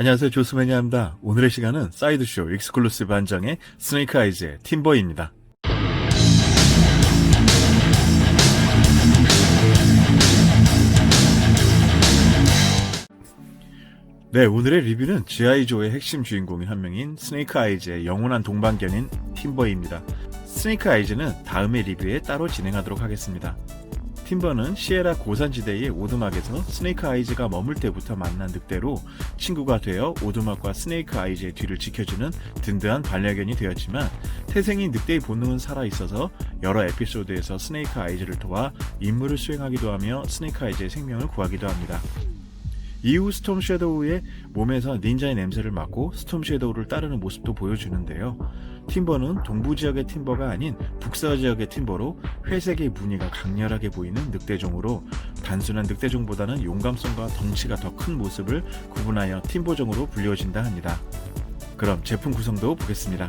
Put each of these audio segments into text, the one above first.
안녕하세요. 조스매니아입니다. 오늘의 시간은 사이드쇼 익스클루시브 한정의 스네이크 아이즈의 팀버입니다. 네, 오늘의 리뷰는 G.I.조의 핵심 주인공인 한 명인 스네이크 아이즈의 영원한 동반견인 팀버입니다. 스네이크 아이즈는 다음의 리뷰에 따로 진행하도록 하겠습니다. 팀버는 시에라 고산지대의 오두막에서 스네이크 아이즈가 머물 때부터 만난 늑대로 친구가 되어 오두막과 스네이크 아이즈의 뒤를 지켜주는 든든한 반려견이 되었지만 태생인 늑대의 본능은 살아있어서 여러 에피소드에서 스네이크 아이즈를 도와 임무를 수행하기도 하며 스네이크 아이즈의 생명을 구하기도 합니다. 이후 스톰 섀도우의 몸에서 닌자의 냄새를 맡고 스톰 섀도우를 따르는 모습도 보여주는데요. 팀버는 동부 지역의 팀버가 아닌 북서 지역의 팀버로 회색의 무늬가 강렬하게 보이는 늑대종으로 단순한 늑대종보다는 용감성과 덩치가 더 큰 모습을 구분하여 팀버종으로 불리워진다 합니다. 그럼 제품 구성도 보겠습니다.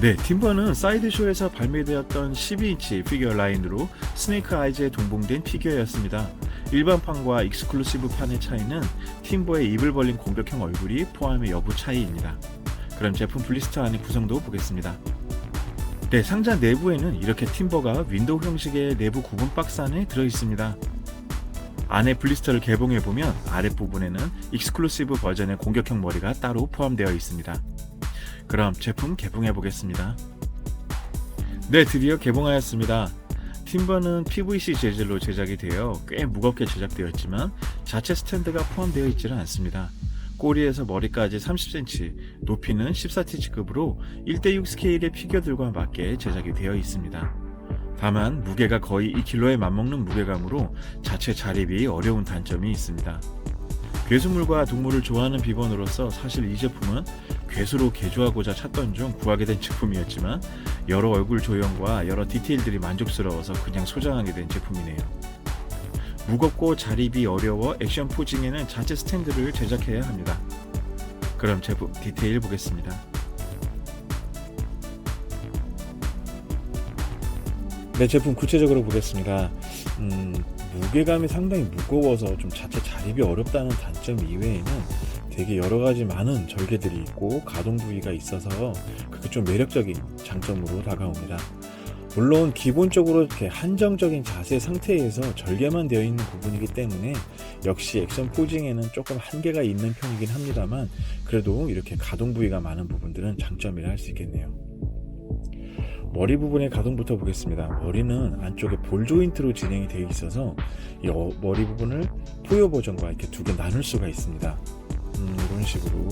네, 팀버는 사이드쇼에서 발매되었던 12인치 피규어 라인으로 스네이크 아이즈에 동봉된 피규어였습니다. 일반판과 익스클루시브 판의 차이는 팀버의 입을 벌린 공격형 얼굴이 포함의 여부 차이입니다. 그럼 제품 블리스터 안의 구성도 보겠습니다. 네, 상자 내부에는 이렇게 팀버가 윈도우 형식의 내부 구분 박스 안에 들어 있습니다. 안에 블리스터를 개봉해 보면 아랫부분에는 익스클루시브 버전의 공격형 머리가 따로 포함되어 있습니다. 그럼 제품 개봉해 보겠습니다. 네, 드디어 개봉하였습니다. 팀버는 PVC 재질로 제작이 되어 꽤 무겁게 제작되었지만 자체 스탠드가 포함되어 있지는 않습니다. 꼬리에서 머리까지 30cm, 높이는 14티치급으로 1대6 스케일의 피규어들과 맞게 제작이 되어 있습니다. 다만 무게가 거의 2kg에 맞먹는 무게감으로 자체 자립이 어려운 단점이 있습니다. 괴수물과 동물을 좋아하는 비번으로서 사실 이 제품은 괴수로 개조하고자 찾던 중 구하게 된 제품이었지만 여러 얼굴 조형과 여러 디테일들이 만족스러워서 그냥 소장하게 된 제품이네요. 무겁고 자립이 어려워 액션 포징에는 자체 스탠드를 제작해야 합니다. 그럼 제품 디테일 보겠습니다. 네, 제품 구체적으로 보겠습니다. 음, 무게감이 상당히 무거워서 좀 자체 자립이 어렵다는 단점 이외에는 되게 여러 가지 많은 절개들이 있고 가동 부위가 있어서 그게 좀 매력적인 장점으로 다가옵니다. 물론 기본적으로 이렇게 한정적인 자세 상태에서 절개만 되어 있는 부분이기 때문에 역시 액션 포징에는 조금 한계가 있는 편이긴 합니다만 그래도 이렇게 가동 부위가 많은 부분들은 장점이라 할 수 있겠네요. 머리 부분의 가동부터 보겠습니다. 머리는 안쪽에 볼 조인트로 진행이 되어 있어서 이 어- 머리 부분을 포효 버전과 이렇게 두 개 나눌 수가 있습니다. 음, 이런 식으로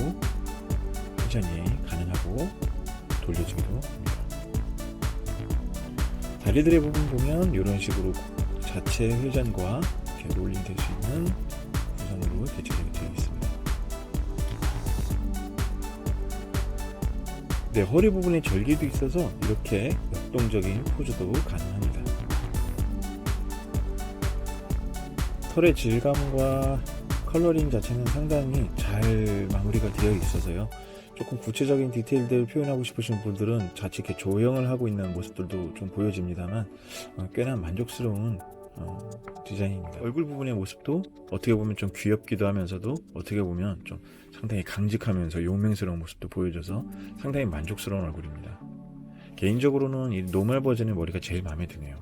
회전이 가능하고 돌려지기도 합니다. 다리들의 부분 보면 이런 식으로 자체 회전과 이렇게 롤링 될 수 있는 구성으로 있습니다. 네, 허리 부분에 절개도 있어서 이렇게 역동적인 포즈도 가능합니다. 털의 질감과 컬러링 자체는 상당히 잘 마무리가 되어 있어서요. 조금 구체적인 디테일들을 표현하고 싶으신 분들은 자칫 조형을 하고 있는 모습들도 좀 보여집니다만 어, 꽤나 만족스러운 어, 디자인입니다. 얼굴 부분의 모습도 어떻게 보면 좀 귀엽기도 하면서도 어떻게 보면 좀 상당히 강직하면서 용맹스러운 모습도 보여줘서 상당히 만족스러운 얼굴입니다. 개인적으로는 이 노멀 버전의 머리가 제일 마음에 드네요.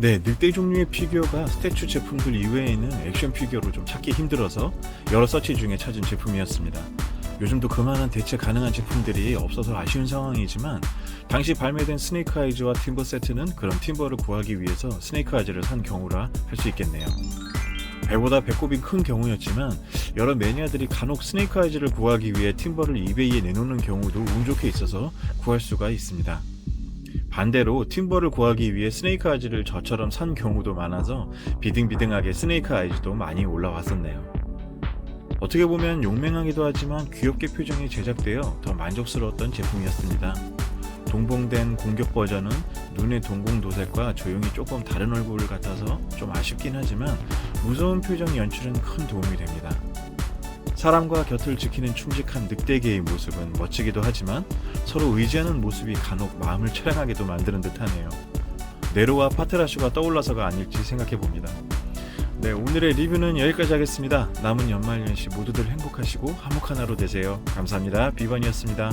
네, 늑대 종류의 피규어가 스태츄 제품들 이외에는 액션 피규어로 좀 찾기 힘들어서 여러 서치 중에 찾은 제품이었습니다. 요즘도 그만한 대체 가능한 제품들이 없어서 아쉬운 상황이지만 당시 발매된 스네이크 아이즈와 팀버 세트는 그런 팀버를 구하기 위해서 스네이크 아이즈를 산 경우라 할 수 있겠네요. 배보다 배꼽이 큰 경우였지만 여러 매니아들이 간혹 스네이크 아이즈를 구하기 위해 팀버를 이베이에 내놓는 경우도 운 좋게 있어서 구할 수가 있습니다. 반대로 팀버를 구하기 위해 스네이크 아이즈를 저처럼 산 경우도 많아서 비등비등하게 스네이크 아이즈도 많이 올라왔었네요. 어떻게 보면 용맹하기도 하지만 귀엽게 표정이 제작되어 더 만족스러웠던 제품이었습니다. 동봉된 공격 버전은 눈의 동공 도색과 조용히 조금 다른 얼굴 같아서 좀 아쉽긴 하지만 무서운 표정 연출은 큰 도움이 됩니다. 사람과 곁을 지키는 충직한 늑대개의 모습은 멋지기도 하지만 서로 의지하는 모습이 간혹 마음을 처량하게도 만드는 듯하네요. 네로와 파트라슈가 떠올라서가 아닐지 생각해 봅니다. 네, 오늘의 리뷰는 여기까지 하겠습니다. 남은 연말 연시 모두들 행복하시고 화목한 하루 되세요. 감사합니다. 비번이었습니다.